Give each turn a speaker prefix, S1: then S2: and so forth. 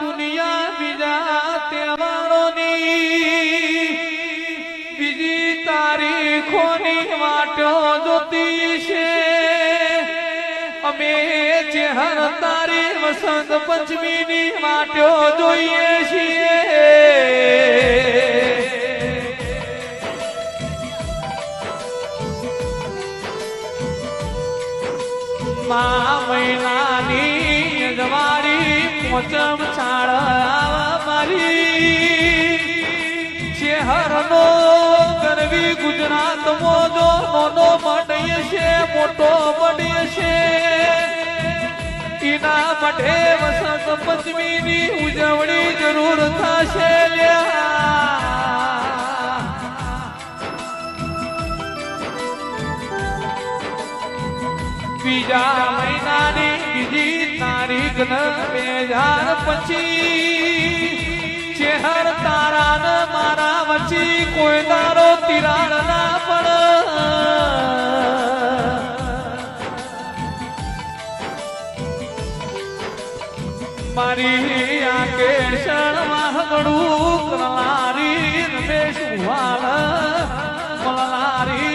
S1: દુનિયા બીજા તહેવારોની બીજી તારીખોની વાટો જોતી છે. અમે ચેહર તારી વસંત પંચમીની વાટો જોઈએ છીએ. મા મહિનાની મોચમ છાળ મારી. શહેરનો ગરવી ગુજરાત મોજો નોનો મડીએ છે, મોટો મડીએ છે. એના માટે વસંત પંચમીની ઉજવણી જરૂર થશે લ્યા. બીજા મહિનાની બીજી તારીખ ન બે હજાર પછી ચેહર તારા ને મારા વચી કોઈ તારો તિરાડ ના પડ. મારી આ કેશણ વાહગડું કલારી રમેશ વાળ ચેહર